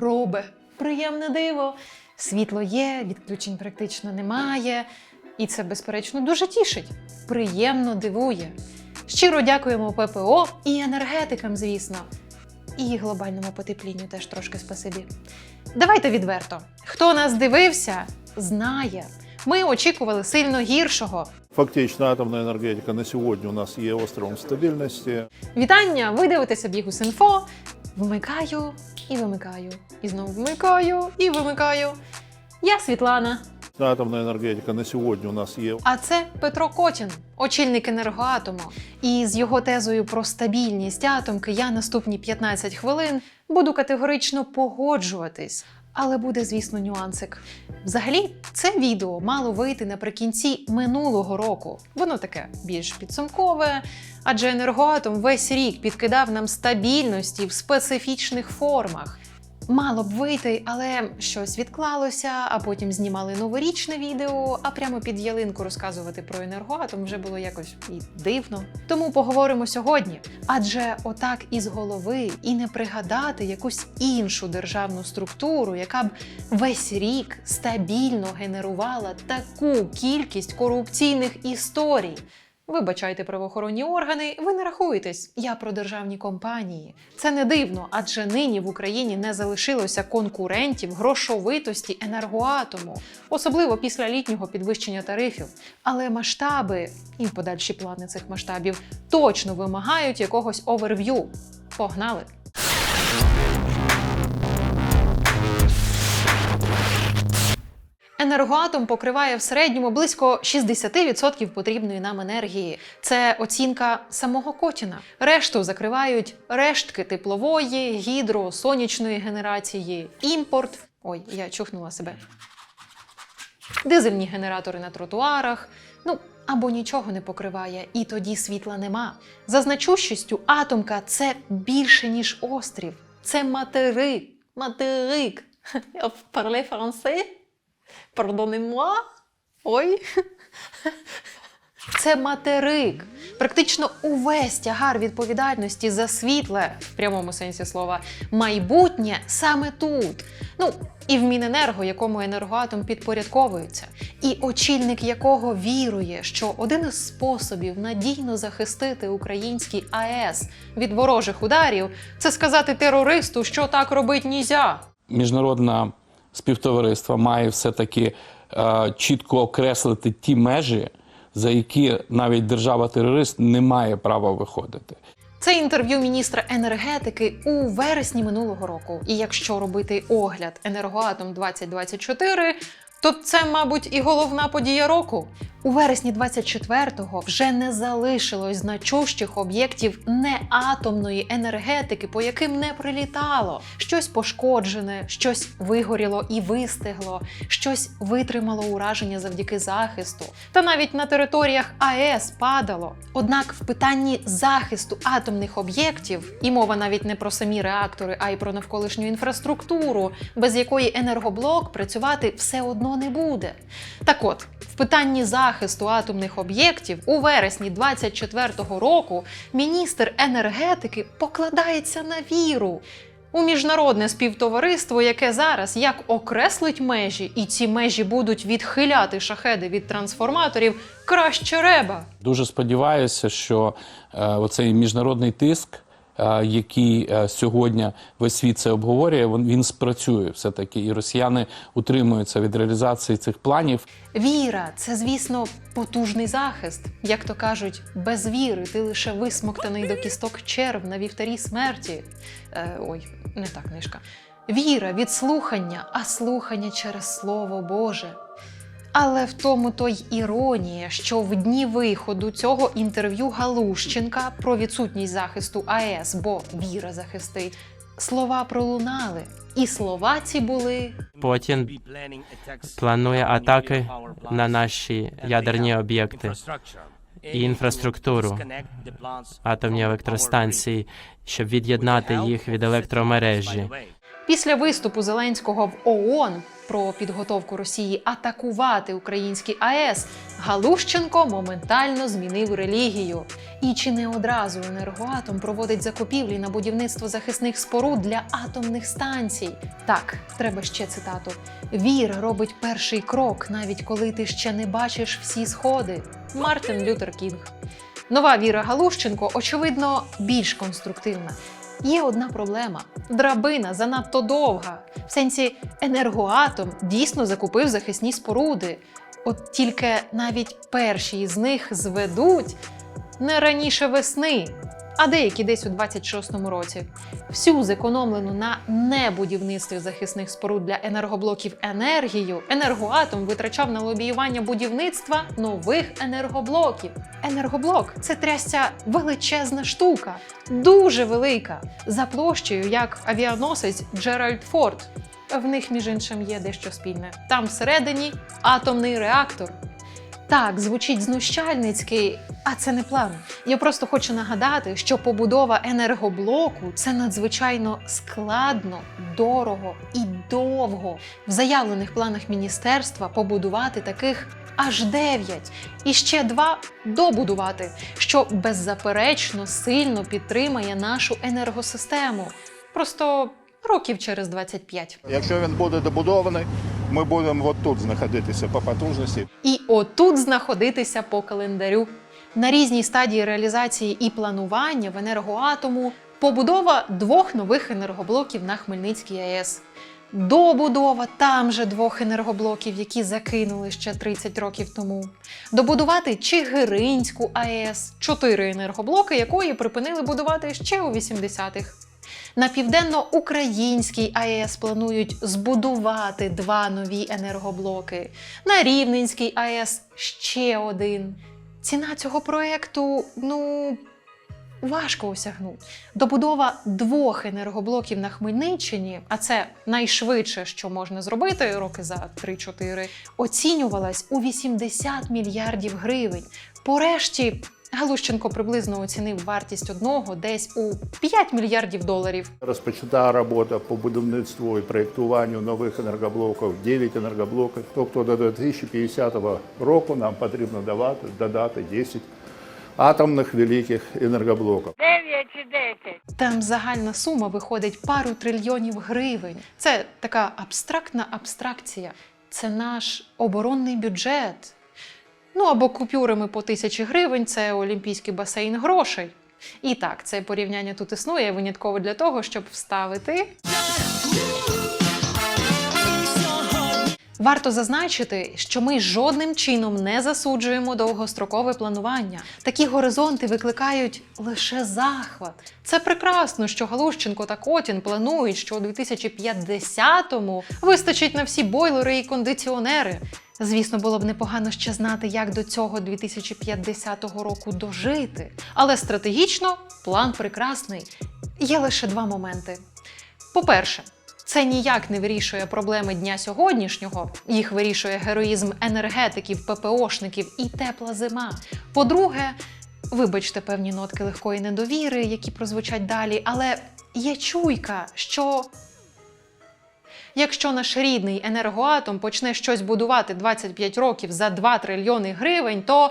робе. Приємне диво. Світло є, відключень практично немає. І це, безперечно, дуже тішить. Приємно дивує. Щиро дякуємо ППО і енергетикам, звісно. І глобальному потеплінню теж трошки спасибі. Давайте відверто. Хто нас дивився, знає. Ми очікували сильно гіршого. Фактично, атомна енергетика на сьогодні у нас є островом стабільності. Вітання! Ви дивитеся Бігус.Інфо. Вмикаю і вимикаю. І знову вмикаю і вимикаю. Я Світлана. Атомна енергетика на сьогодні у нас є А це Петро Котін, очільник енергоатому. І з його тезою про стабільність атомки я наступні 15 хвилин буду категорично погоджуватись. Але буде, звісно, нюансик. Взагалі, це відео мало вийти наприкінці минулого року. Воно таке більш підсумкове, адже енергоатом весь рік підкидав нам стабільності в специфічних формах. Мало б вийти, але щось відклалося, а потім знімали новорічне відео, а прямо під ялинку розказувати про енергоатом вже було якось і дивно. Тому поговоримо сьогодні. Адже отак із голови і не пригадати якусь іншу державну структуру, яка б весь рік стабільно генерувала таку кількість корупційних історій. Вибачайте правоохоронні органи, ви не рахуєтесь. Я про державні компанії. Це не дивно, адже нині в Україні не залишилося конкурентів грошовитості енергоатому, особливо після літнього підвищення тарифів. Але масштаби і подальші плани цих масштабів точно вимагають якогось оверв'ю. Погнали! Енергоатом покриває в середньому близько 60% потрібної нам енергії. Це оцінка самого Котіна. Решту закривають рештки теплової, гідро, сонячної генерації, імпорт. Ой, я чухнула себе. Дизельні генератори на тротуарах. Ну або нічого не покриває, і тоді світла нема. За значущістю атомка це більше ніж острів. Це материк. Материк. Parle français? Pardonnez-moi? Ой. Це материк. Практично увесь тягар відповідальності за світле, в прямому сенсі слова, майбутнє саме тут. Ну, і в Міненерго, якому енергоатом підпорядковується, і очільник якого вірує, що один із способів надійно захистити український АЕС від ворожих ударів це сказати терористу, що так робить нізя. міжнародне співтовариство має все-таки е, чітко окреслити ті межі, за які навіть держава-терорист не має права виходити. Це інтерв'ю міністра енергетики у вересні минулого року. І якщо робити огляд енергоатом 2024, то це, мабуть, і головна подія року. У вересні 24-го вже не залишилось значущих об'єктів неатомної енергетики, по яким не прилітало. Щось пошкоджене, щось вигоріло і вистигло, щось витримало ураження завдяки захисту. Та навіть на територіях АЕС падало. Однак в питанні захисту атомних об'єктів, і мова навіть не про самі реактори, а й про навколишню інфраструктуру, без якої енергоблок працювати все одно не буде. Так от, в питанні захисту атомних об'єктів у вересні 24-го року міністр енергетики покладається на віру. У міжнародне співтовариство, яке зараз як окреслить межі, і ці межі будуть відхиляти шахеди від трансформаторів, краще реба. Дуже сподіваюся, що е, оцей міжнародний тиск, який е, сьогодні весь світ це обговорює, він, спрацює все-таки, і росіяни утримуються від реалізації цих планів. Віра це, звісно, потужний захист. Як то кажуть, без віри ти лише висмоктаний до кісток черв на вівтарі смерті. Е, ой, не та книжка. Віра від слухання, а слухання через Слово Боже. Але в тому то й іронія, що в дні виходу цього інтерв'ю Галущенка про відсутність захисту АЕС, бо віра захистить, слова пролунали. І слова ці були Путін планує атаки на наші ядерні об'єкти і інфраструктуру, атомні електростанції, щоб від'єднати їх від електромережі. Після виступу Зеленського в ООН про підготовку Росії атакувати український АЕС Галущенко моментально змінив релігію. І чи не одразу енергоатом проводить закупівлі на будівництво захисних споруд для атомних станцій? Так, треба ще цитату. Вір робить перший крок, навіть коли ти ще не бачиш всі сходи. Мартин Лютер Кінг. Нова Віра Галущенко, очевидно, більш конструктивна. Є одна проблема: драбина занадто довга. В сенсі енергоатом дійсно закупив захисні споруди. От тільки навіть перші з них зведуть не раніше весни, а деякі десь у 26-му році. Всю зекономлену на небудівництві захисних споруд для енергоблоків енергію енергоатом витрачав на лобіювання будівництва нових енергоблоків. Енергоблок це трясця величезна штука, дуже велика, за площею, як авіаносець Джеральд Форд. В них, між іншим, є дещо спільне. Там всередині атомний реактор. Так, звучить знущальницький, а це не план. Я просто хочу нагадати, що побудова енергоблоку це надзвичайно складно, дорого і довго. В заявлених планах міністерства побудувати таких аж дев'ять і ще два добудувати, що беззаперечно сильно підтримає нашу енергосистему. Просто років через 25. Якщо він буде добудований, ми будемо от тут знаходитися по потужності. І отут знаходитися по календарю. На різній стадії реалізації і планування в енергоатому побудова двох нових енергоблоків на Хмельницькій АЕС. Добудова там же двох енергоблоків, які закинули ще 30 років тому. Добудувати Чигиринську АЕС, чотири енергоблоки, якої припинили будувати ще у 80-х. На південно-українській АЕС планують збудувати два нові енергоблоки. На Рівненській АЕС ще один. Ціна цього проєкту, ну, важко осягнути. Добудова двох енергоблоків на Хмельниччині, а це найшвидше, що можна зробити, роки за 3-4, оцінювалась у 80 мільярдів гривень. Порешті Галущенко приблизно оцінив вартість одного десь у 5 мільярдів доларів. Розпочата робота по будівництву і проєктуванню нових енергоблоків, 9 енергоблоків. Тобто до 2050 року нам потрібно давати, додати 10 атомних великих енергоблоків. Дев'ять чи десять. Там загальна сума виходить пару трильйонів гривень. Це така абстрактна абстракція. Це наш оборонний бюджет. Ну або купюрами по тисячі гривень це олімпійський басейн грошей. І так, це порівняння тут існує винятково для того, щоб вставити. Варто зазначити, що ми жодним чином не засуджуємо довгострокове планування. Такі горизонти викликають лише захват. Це прекрасно, що Галущенко та Котін планують, що у 2050-му вистачить на всі бойлери і кондиціонери. Звісно, було б непогано ще знати, як до цього 2050 року дожити. Але стратегічно план прекрасний. Є лише два моменти. По-перше, це ніяк не вирішує проблеми дня сьогоднішнього. Їх вирішує героїзм енергетиків, ППОшників і тепла зима. По-друге, вибачте певні нотки легкої недовіри, які прозвучать далі, але є чуйка, що якщо наш рідний енергоатом почне щось будувати 25 років за 2 трильйони гривень, то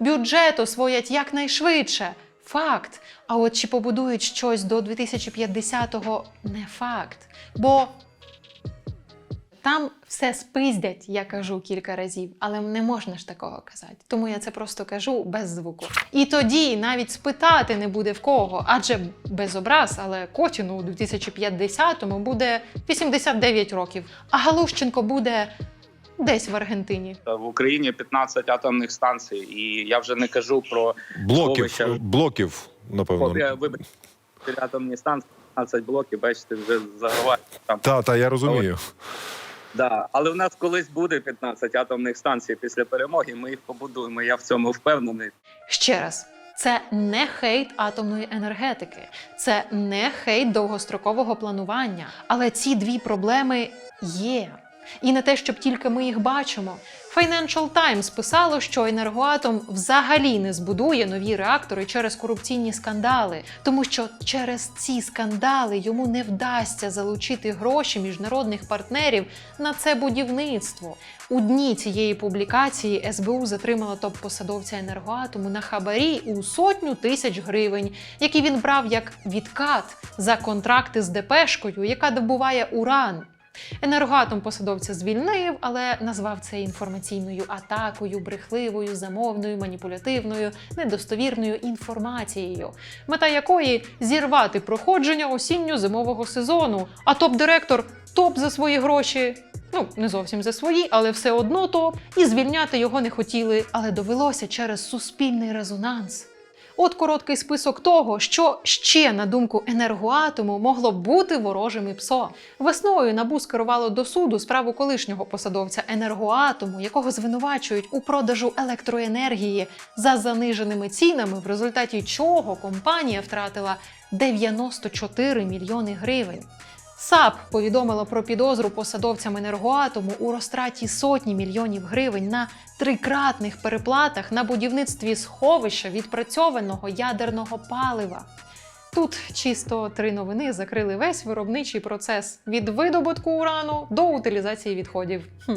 бюджет освоять якнайшвидше. Факт. А от чи побудують щось до 2050-го не факт. Бо там все спиздять, я кажу кілька разів, але не можна ж такого казати. Тому я це просто кажу без звуку. І тоді навіть спитати не буде в кого, адже без образ, але Котіну у 2050-му буде 89 років, а Галущенко буде десь в Аргентині. В Україні 15 атомних станцій, і я вже не кажу про Блоків, Сховища. блоків, напевно. Вибачте, атомні станції, 15 блоків, бачите, вже заговорюють там. Та, та, я розумію. Да. Але в нас колись буде 15 атомних станцій після перемоги. Ми їх побудуємо. Я в цьому впевнений. Ще раз. Це не хейт атомної енергетики, це не хейт довгострокового планування. Але ці дві проблеми є. І не те, щоб тільки ми їх бачимо. Financial Times писало, що енергоатом взагалі не збудує нові реактори через корупційні скандали, тому що через ці скандали йому не вдасться залучити гроші міжнародних партнерів на це будівництво. У дні цієї публікації СБУ затримала топ-посадовця енергоатому на хабарі у сотню тисяч гривень, які він брав як відкат за контракти з ДПшкою, яка добуває уран. Енергоатом посадовця звільнив, але назвав це інформаційною атакою, брехливою, замовною, маніпулятивною, недостовірною інформацією, мета якої зірвати проходження осінньо-зимового сезону. А топ-директор топ за свої гроші. Ну, не зовсім за свої, але все одно топ. І звільняти його не хотіли, але довелося через суспільний резонанс. От короткий список того, що ще, на думку енергоатому, могло бути ворожим і ПСО. Весною НАБУ скерувало до суду справу колишнього посадовця енергоатому, якого звинувачують у продажу електроенергії за заниженими цінами, в результаті чого компанія втратила 94 мільйони гривень. САП повідомило про підозру посадовцям енергоатому у розтраті сотні мільйонів гривень на трикратних переплатах на будівництві сховища відпрацьованого ядерного палива. Тут чисто три новини закрили весь виробничий процес від видобутку урану до утилізації відходів. Хм.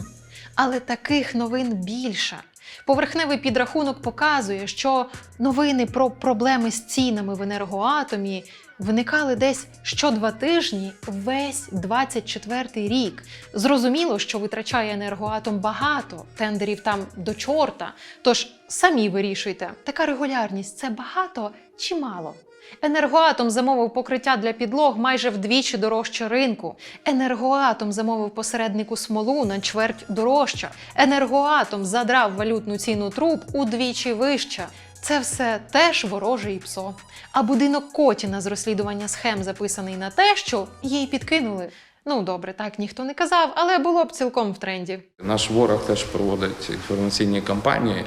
Але таких новин більше. Поверхневий підрахунок показує, що новини про проблеми з цінами в енергоатомі виникали десь що два тижні весь 24-й рік. Зрозуміло, що витрачає енергоатом багато, тендерів там до чорта. Тож самі вирішуйте, така регулярність це багато чи мало? Енергоатом замовив покриття для підлог майже вдвічі дорожче ринку. Енергоатом замовив посереднику смолу на чверть дорожча. Енергоатом задрав валютну ціну труб удвічі вища. Це все теж вороже і псо. А будинок Котіна з розслідування схем записаний на те, що їй підкинули. Ну добре, так ніхто не казав, але було б цілком в тренді. Наш ворог теж проводить інформаційні кампанії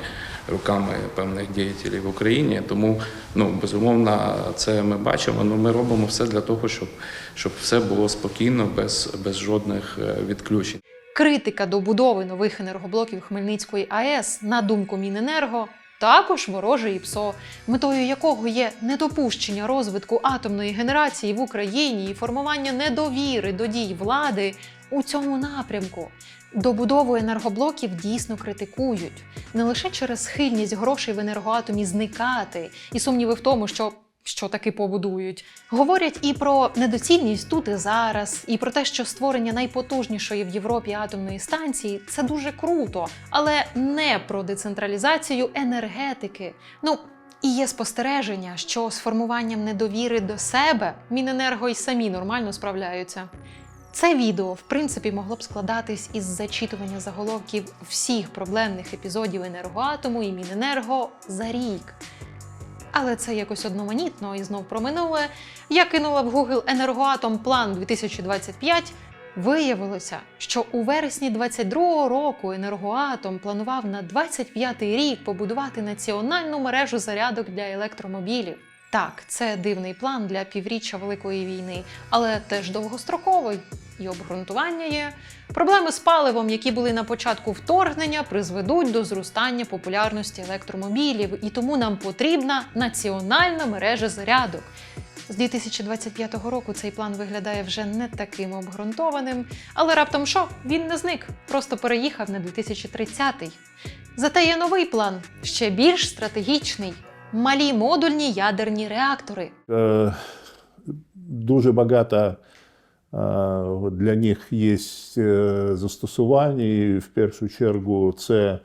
руками певних діятелів в Україні. Тому ну безумовно, це ми бачимо. Ну ми робимо все для того, щоб, щоб все було спокійно, без, без жодних е, відключень. Критика до будови нових енергоблоків Хмельницької АЕС, на думку Міненерго, також вороже і ПСО, метою якого є недопущення розвитку атомної генерації в Україні і формування недовіри до дій влади у цьому напрямку. Добудову енергоблоків дійсно критикують не лише через схильність грошей в енергоатомі зникати і сумніви в тому, що що таки побудують. Говорять і про недоцільність тут і зараз, і про те, що створення найпотужнішої в Європі атомної станції це дуже круто, але не про децентралізацію енергетики. Ну. І є спостереження, що з формуванням недовіри до себе Міненерго й самі нормально справляються. Це відео, в принципі, могло б складатись із зачитування заголовків всіх проблемних епізодів енергоатому і Міненерго за рік. Але це якось одноманітно і знов про минуле. Я кинула в Google енергоатом план 2025. Виявилося, що у вересні 22-го року енергоатом планував на 25-й рік побудувати національну мережу зарядок для електромобілів. Так, це дивний план для півріччя Великої війни, але теж довгостроковий. І обґрунтування є. Проблеми з паливом, які були на початку вторгнення, призведуть до зростання популярності електромобілів, і тому нам потрібна національна мережа зарядок. З 2025 року цей план виглядає вже не таким обґрунтованим, але раптом що? Він не зник, просто переїхав на 2030-й. Зате є новий план, ще більш стратегічний малі модульні ядерні реактори. Е, Дуже багато е, для них є е, застосування, і в першу чергу це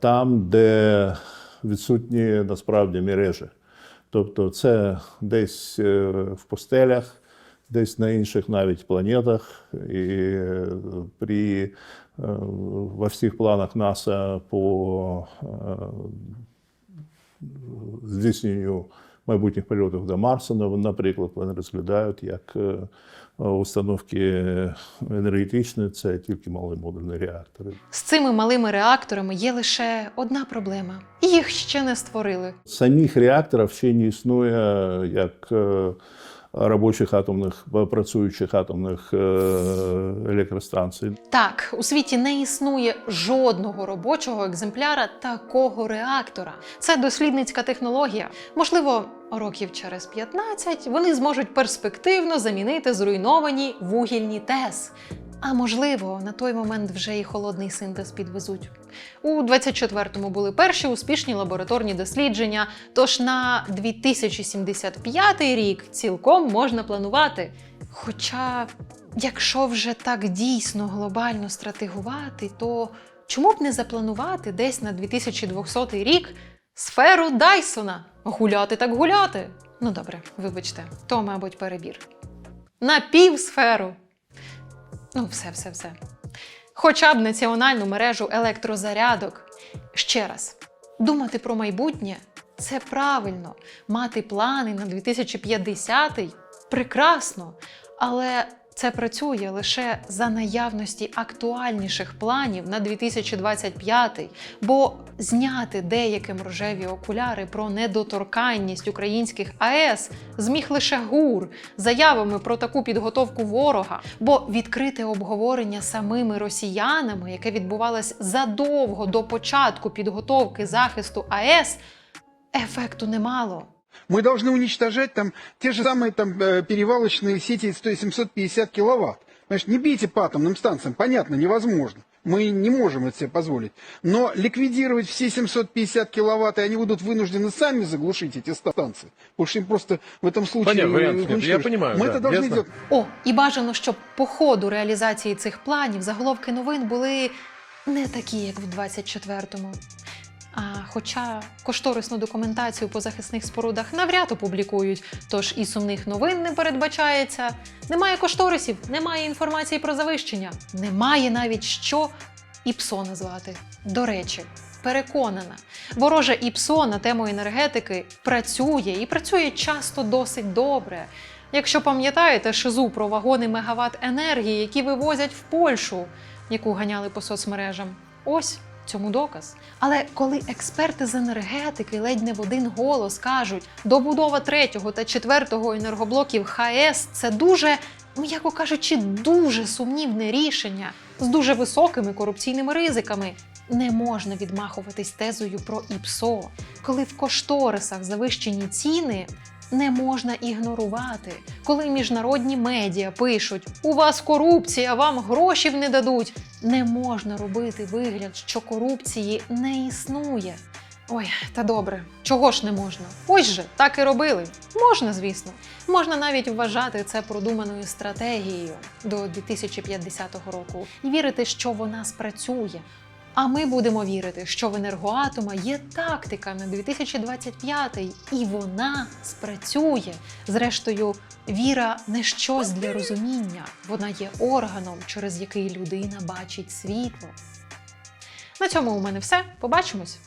там, де відсутні насправді мережі. Тобто це десь в постелях, десь на інших навіть планетах. І при, во всіх планах НАСА по здійсненню майбутніх польотів до Марса, ну, наприклад, вони розглядають як е, установки енергетичні, це тільки малі модульні реактори. З цими малими реакторами є лише одна проблема: їх ще не створили. Самих реакторів ще не існує як е, е, робочих атомних, працюючих атомних е, електростанцій. Так, у світі не існує жодного робочого екземпляра такого реактора. Це дослідницька технологія. Можливо, років через 15 вони зможуть перспективно замінити зруйновані вугільні ТЕС. А можливо, на той момент вже і холодний синтез підвезуть. У 24-му були перші успішні лабораторні дослідження. Тож на 2075 рік цілком можна планувати. Хоча, якщо вже так дійсно глобально стратегувати, то чому б не запланувати десь на 2200 рік сферу Дайсона? Гуляти так гуляти. Ну добре, вибачте, то, мабуть, перебір. На півсферу. Ну, все, все, все. Хоча б національну мережу електрозарядок. Ще раз, думати про майбутнє це правильно. Мати плани на 2050-й прекрасно. Але це працює лише за наявності актуальніших планів на 2025, бо зняти деяким рожеві окуляри про недоторканність українських АЕС зміг лише ГУР заявами про таку підготовку ворога, бо відкрите обговорення самими росіянами, яке відбувалось задовго до початку підготовки захисту АЕС, ефекту немало. Мы должны уничтожать там те же самые там э, перевалочные сети 100-750 киловатт. Понимаешь, не бейте по атомным станциям, понятно, невозможно. Мы не можем это себе позволить. Но ликвидировать все 750 киловатт, и они будут вынуждены сами заглушить эти станции. Потому что им просто в этом случае... Понятно, вариантов э, нет. Я уничтожить. понимаю, Мы да, это должны ясно. делать. О, і бажано, щоб по ходу реалізації цих планів заголовки новин були не такі, як в 24-му. Хоча кошторисну документацію по захисних спорудах навряд опублікують, тож і сумних новин не передбачається. Немає кошторисів, немає інформації про завищення, немає навіть що ІПСО назвати. До речі, переконана, вороже ІПСО на тему енергетики працює і працює часто досить добре. Якщо пам'ятаєте шизу про вагони мегаватт енергії, які вивозять в Польщу, яку ганяли по соцмережам, ось цьому доказ. Але коли експерти з енергетики ледь не в один голос кажуть, добудова третього та четвертого енергоблоків ХАЕС це дуже, м'яко кажучи, дуже сумнівне рішення з дуже високими корупційними ризиками. Не можна відмахуватись тезою про ІПСО, коли в кошторисах завищені ціни. Не можна ігнорувати, коли міжнародні медіа пишуть: у вас корупція, вам грошів не дадуть. Не можна робити вигляд, що корупції не існує. Ой, та добре, чого ж не можна? Ось же так і робили. Можна, звісно. Можна навіть вважати це продуманою стратегією до 2050 року і вірити, що вона спрацює. А ми будемо вірити, що в енергоатома є тактика на 2025 і вона спрацює. Зрештою, віра не щось для розуміння, вона є органом, через який людина бачить світло. На цьому у мене все. Побачимось!